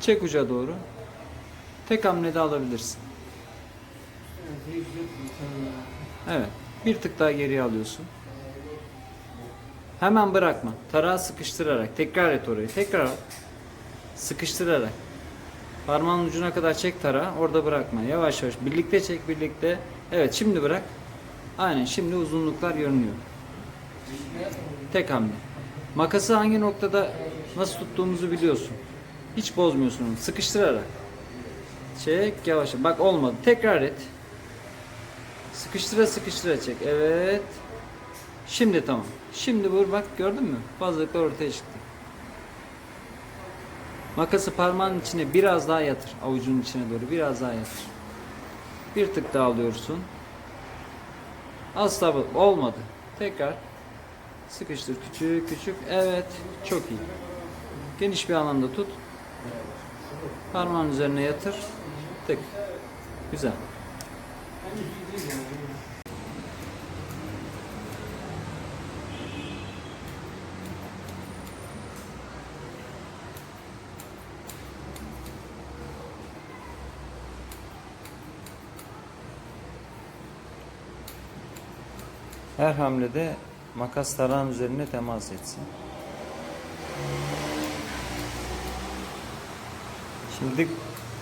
Çek uca doğru. Tek hamlede alabilirsin. Evet. Bir tık daha geriye alıyorsun. Hemen bırakma. Tarağı sıkıştırarak. Tekrar et orayı. Tekrar al. Sıkıştırarak. Parmağın ucuna kadar çek tarağı. Orada bırakma. Yavaş yavaş. Birlikte çek birlikte. Evet şimdi bırak. Aynen şimdi uzunluklar görünüyor. Tek hamle. Makası hangi noktada nasıl tuttuğumuzu biliyorsun. Hiç bozmuyorsun. Sıkıştırarak. Çek yavaş. Bak olmadı. Tekrar et. Sıkıştıra sıkıştıra çek. Evet. Şimdi tamam. Şimdi vur bak gördün mü? Fazlalıklar ortaya çıktı. Makası parmağın içine biraz daha yatır. Avucunun içine doğru biraz daha yatır. Bir tık daha alıyorsun. Asla olmadı. Tekrar sıkıştır küçük küçük. Evet. Çok iyi. Geniş bir alanda tut. Parmağın üzerine yatır. Tık. Güzel. Her hamlede makas tarağın üzerine temas etsin. Şimdi dip,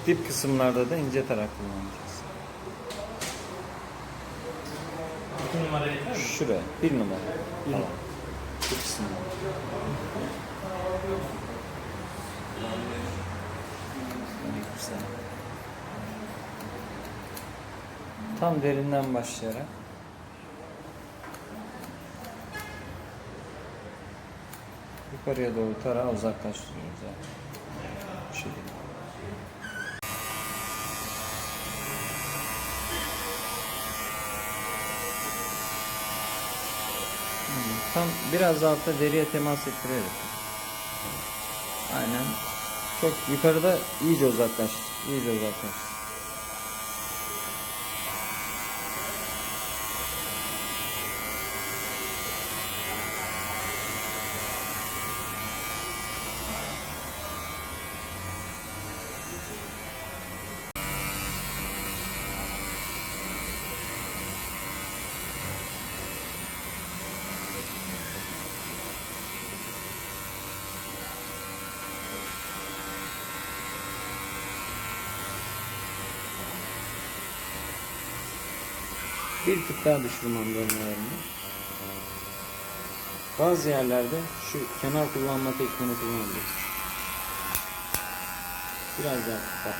dip kısımlarda da ince tarak kullanacağız. İki numara yeter mi? Şuraya bir numara. Tamam. Dip kısımlar. Güzel. Tam derinden başlayarak yukarıya doğru tarağı uzaklaştırıyoruz. Yani. Bu şekilde. Hmm, Tam biraz altta deriye temas ettirerek. Aynen. Çok yukarıda iyice uzaklaş. İyice uzaklaş. Bir tık daha düşürmem dönmelerini. Bazı yerlerde şu kenar kullanma tekniğini kullanabiliriz. Biraz daha bak.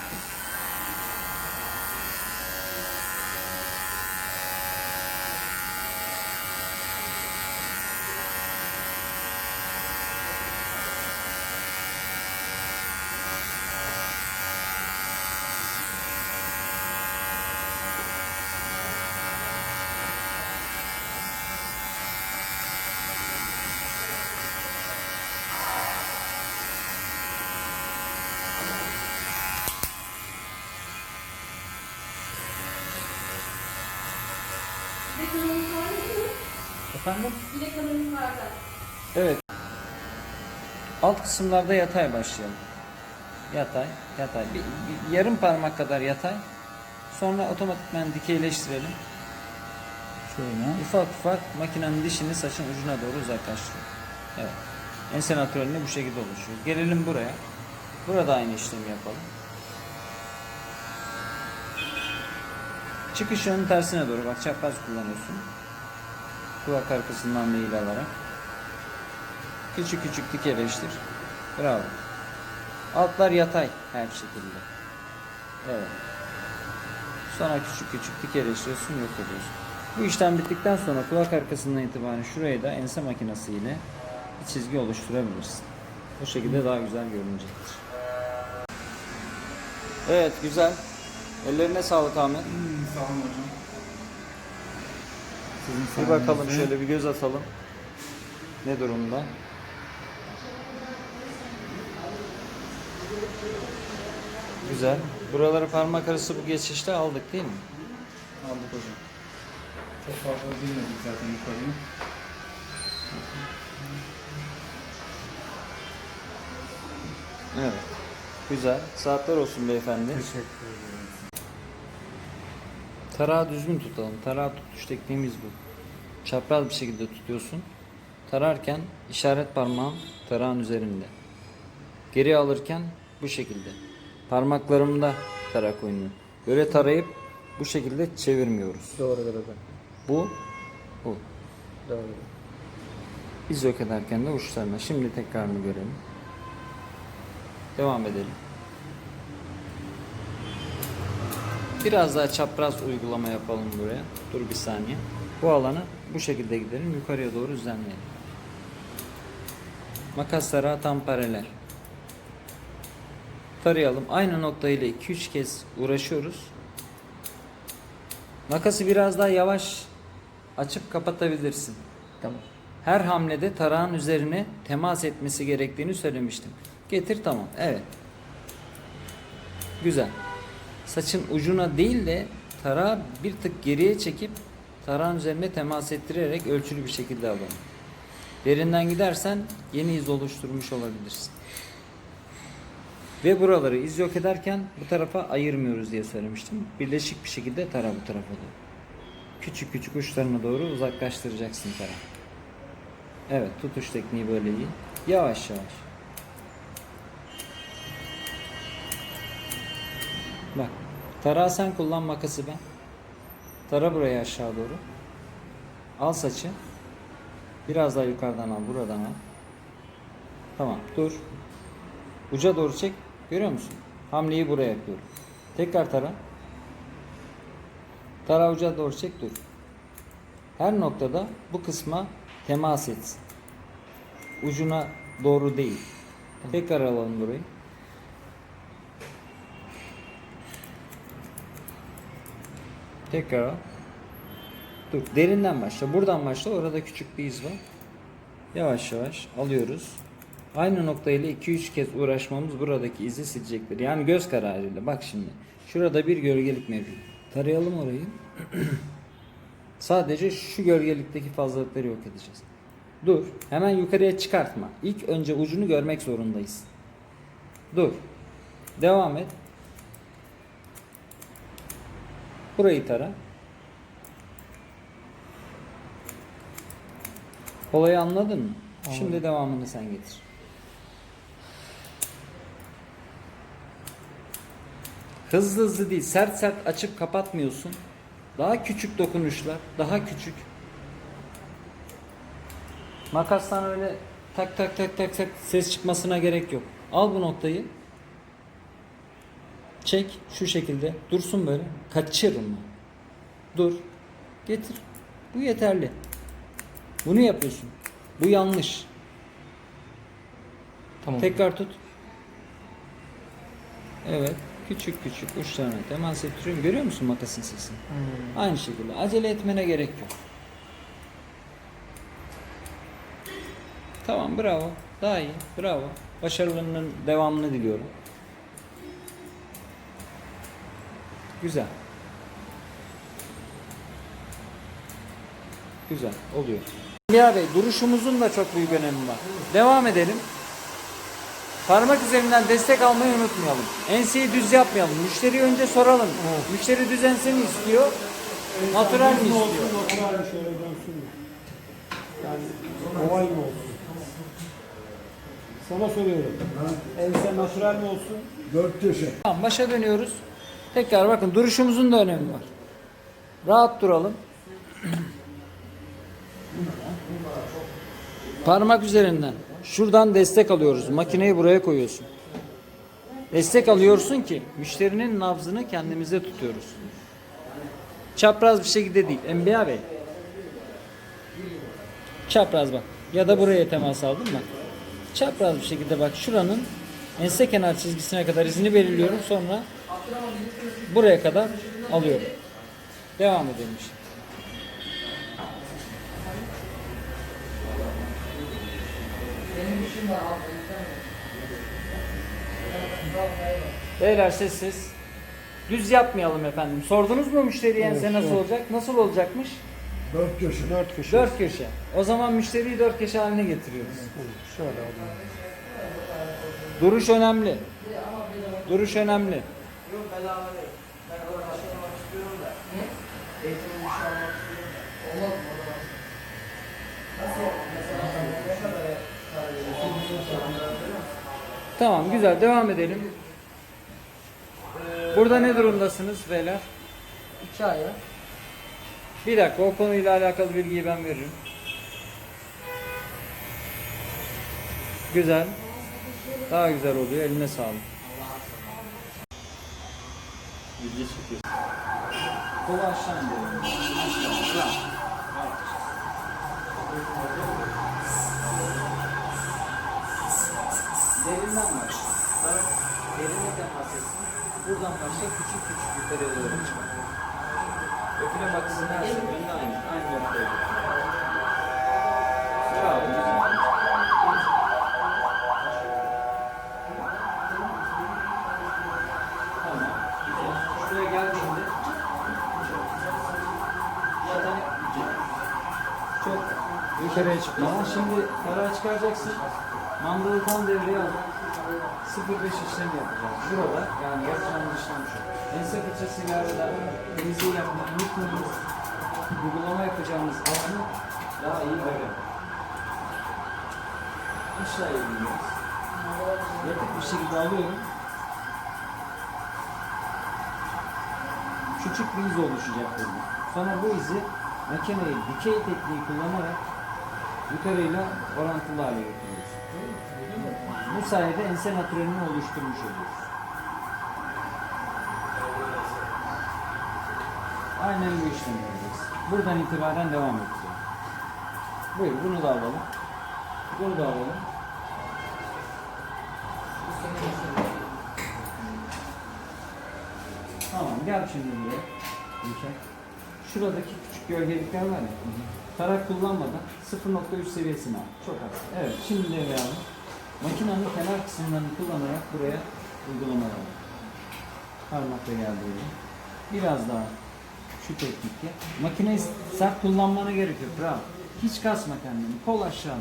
Efendim? Var da. Evet. Alt kısımlarda yatay başlayalım. Yatay, yatay. Bir, bir yarım parmak kadar yatay. Sonra otomatikman dikeyleştirelim. Şöyle. Ufak ufak makinenin dişini saçın ucuna doğru uzaklaştırıyor. Evet. Ense natürelinde bu şekilde oluşuyor. Gelelim buraya. Burada aynı işlemi yapalım. Çıkış yönünün tersine doğru. Bak çapraz kullanıyorsun. Kulak arkasından meyil alarak. Küçük küçük dikeleştir. Bravo. Altlar yatay her şekilde. Evet. Sonra küçük küçük dikeleştiriyorsun, yok ediyorsun. Bu işlem bittikten sonra kulak arkasından itibaren şuraya da ense makinesi ile bir çizgi oluşturabilirsin. Bu şekilde daha güzel görünecektir. Evet güzel. Ellerine sağlık Ahmet. Sağ olun hocam. Sizin Bir bakalım şöyle bir göz atalım. Ne durumda? Güzel. Buraları parmak arası bu geçişte aldık değil mi? Aldık hocam. Çok fazla bilmedik zaten yukarıyı. Evet. Güzel. Saatler olsun beyefendi. Teşekkür ederim. Tarağı düzgün tutalım. Tarağı tutuş tekniğimiz bu. Çapraz bir şekilde tutuyorsun. Tararken işaret parmağın tarağın üzerinde. Geri alırken bu şekilde. Parmaklarımda tarak oynuyor. Böyle tarayıp bu şekilde çevirmiyoruz. Doğrudur efendim. Bu, bu. Doğrudur. Biz yok ederken de uçlarına. Şimdi tekrarını görelim. Devam edelim. Biraz daha çapraz uygulama yapalım buraya. Dur bir saniye. Bu alanı bu şekilde gidelim. Yukarıya doğru düzenleyelim. Makaslara tam paralel. Tarayalım. Aynı nokta ile 2-3 kez uğraşıyoruz. Makası biraz daha yavaş açıp kapatabilirsin. Tamam. Her hamlede tarağın üzerine temas etmesi gerektiğini söylemiştim. Getir tamam. Evet. Güzel. Saçın ucuna değil de tarağı bir tık geriye çekip tarağın üzerine temas ettirerek ölçülü bir şekilde alalım. Derinden gidersen yeni iz oluşturmuş olabilirsin. Ve buraları iz yok ederken bu tarafa ayırmıyoruz diye söylemiştim. Birleşik bir şekilde tara bu tarafa doğru. Küçük küçük uçlarına doğru uzaklaştıracaksın tarağı. Evet tutuş tekniği böyle iyi. Yavaş yavaş. Tarağı sen kullan makası ben. Tara buraya aşağı doğru. Al saçı. Biraz daha yukarıdan al buradan al. Tamam dur. Uca doğru çek. Görüyor musun? Hamleyi buraya yapıyorum. Tekrar tara. Tara uca doğru çek dur. Her noktada bu kısma temas etsin. Ucuna doğru değil. Tekrar alalım burayı. Tekrar. Dur derinden başla. Buradan başla. Orada küçük bir iz var. Yavaş yavaş alıyoruz. Aynı noktayla 2-3 kez uğraşmamız buradaki izi silecektir. Yani göz kararıyla. Bak şimdi. Şurada bir gölgelik mevcut. Tarayalım orayı. Sadece şu gölgelikteki fazlalıkları yok edeceğiz. Dur. Hemen yukarıya çıkartma. İlk önce ucunu görmek zorundayız. Dur. Devam et. Burayı tara. Olayı anladın mı? Şimdi devamını sen getir. Hızlı hızlı değil, sert sert açıp kapatmıyorsun. Daha küçük dokunuşlar, daha küçük. Makastan öyle tak tak tak tak tak ses çıkmasına gerek yok. Al bu noktayı. Çek şu şekilde. Dursun böyle. Kaçırma. Dur. Getir. Bu yeterli. Bunu yapıyorsun. Bu yanlış. Tamam. Tekrar tut. Evet. Küçük küçük uçlarına temas ettiriyorum. Görüyor musun makasın sesini? Hmm. Aynı şekilde. Acele etmene gerek yok. Tamam bravo. Daha iyi. Bravo. Başarılarının devamını diliyorum. Güzel. Güzel. Oluyor. Ya Bey duruşumuzun da çok büyük önemi var. Devam edelim. Parmak üzerinden destek almayı unutmayalım. Enseyi düz yapmayalım. Müşteriye önce soralım. Müşteri düz ense mi istiyor? Natural mi istiyor? Natural bir şöyle dönsün? Yani oval mi olsun? Sana soruyorum. Ense natural mi olsun? Dört köşe. Tamam başa dönüyoruz. Tekrar bakın duruşumuzun da önemi var. Rahat duralım. Parmak üzerinden. Şuradan destek alıyoruz. Makineyi buraya koyuyorsun. Destek alıyorsun ki müşterinin nabzını kendimize tutuyoruz. Çapraz bir şekilde değil. Enbiya Bey. Çapraz bak. Ya da buraya temas aldım bak. Çapraz bir şekilde bak şuranın ense kenar çizgisine kadar izini belirliyorum. Sonra buraya kadar alıyorum. Devam edelim şimdi. Beyler sessiz. Düz yapmayalım efendim. Sordunuz mu müşteriye ense nasıl olacak? Nasıl olacakmış? Dört köşe. Dört köşe. Dört köşe. O zaman müşteriyi dört köşe haline getiriyoruz. Şöyle alayım. Duruş önemli. Duruş önemli. Yok bedava değil. Ben orada başlamak istiyorum da. Ne? Eğitimin bir şey almak istiyorum da. Olmaz mı? O da Nasıl? Mesela ne kadar para veriyorsun? Tamam güzel devam edelim. Burada ne durumdasınız beyler? İki aya. Bir dakika o konuyla alakalı bilgiyi ben veririm. Güzel. Daha güzel oluyor. Eline sağlık. Bilgi çekiyor. Kolu aşağı. Derinden başla. Bak, derine temas etsin. Buradan başla küçük küçük yukarıya doğru çıkar. Öpüle bakısın her seferinde aynı. Aynı noktaya. Bravo. güzel. Tamam. Güzel. Şuraya geldiğinde Zaten çok yukarıya çıkmadan. Şimdi para çıkaracaksın. Mandalı tam devreye al. 0.5 işlem yapacağız. Burada yani yapacağımız işlem şu. Ense fırçasıyla arada temizliği yapmak, unutmayınız. Uygulama yapacağımız alanı daha iyi böyle. Aşağıya iniyoruz. Yatık bir şekilde alıyorum. küçük bir iz oluşacak burada. Sonra bu izi makineyi dikey tekniği kullanarak yukarıyla orantılı hale getiriyoruz. Bu sayede ense natürelini oluşturmuş oluyoruz. Aynen bu işlemi yapacağız. Buradan itibaren devam edeceğiz. Buyur bunu da alalım. Bunu da alalım. Tamam gel şimdi buraya. Şuradaki küçük gölgelikler var ya. Tarak kullanmadan 0.3 seviyesine al. Çok az. Evet şimdi devreye alın. Makinenin kenar kısımlarını kullanarak buraya uygulama alın. Parmakla geldi buraya. Biraz daha şu teknikle. Makineyi sert kullanmana gerek yok. Bravo. Hiç kasma kendini. Kol aşağı.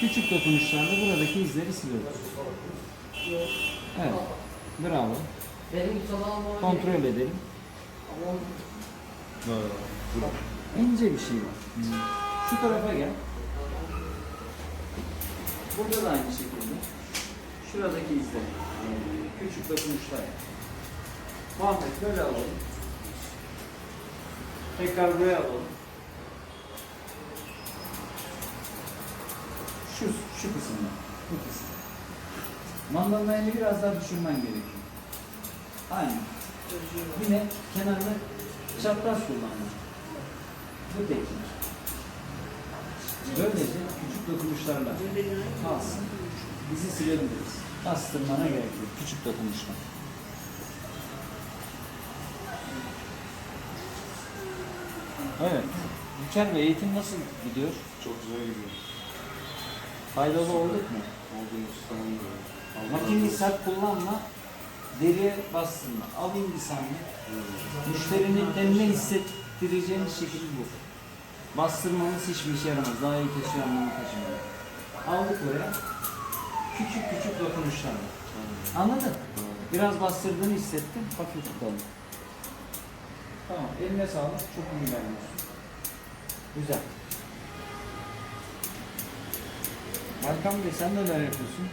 Küçük dokunuşlarla buradaki izleri siliyoruz. Evet. Bravo. Kontrol edelim. İnce bir şey var. Şu tarafa gel. Burada da aynı şekilde. Şuradaki izler. Küçük dokunuşlar. Muhammed böyle alalım. Tekrar buraya alalım. Şu, şu kısımda. Bu kısım. Mandalın elini biraz daha düşürmen gerekiyor. Aynen. Yine kenarını çapraz kullanmak. Teknik. Böylece küçük dokunuşlarla kalsın. Bizi silebiliriz. Bastırmana gerek yok. Küçük dokunuşlar. Evet. Yüker Bey eğitim nasıl gidiyor? Çok güzel gidiyor. Faydalı olduk mu? Olduğumuz sanmıyorum. Makineyi sert kullanma, deriye bastırma. Alayım bir saniye. Müşterinin eline hissettireceğiniz şekil bu. Bastırmamız hiçbir işe yaramaz. Daha iyi kesiyor anlamı taşımıyor. Aldık buraya. Küçük küçük dokunuşlarla. Anladın? Biraz bastırdığını hissettim. Hafif tutalım. Tamam. Eline sağlık. Çok iyi ilerliyorsun. Güzel. Hakan Bey sen neler yapıyorsun?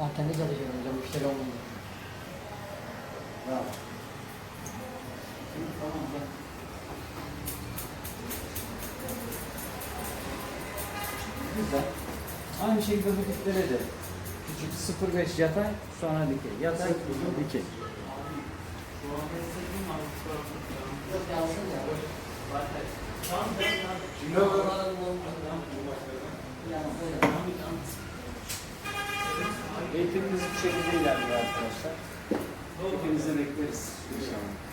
Ben kendi çalışıyorum hocam. Müşteri olmuyor. Bravo. Tamam gel. Güzel. Aynı şekilde bu diklere de küçük 0.5 yatay sonra dikey. Yatay dikey. Eğitimimiz bu şekilde ilerliyor arkadaşlar. Hepinizi bekleriz inşallah.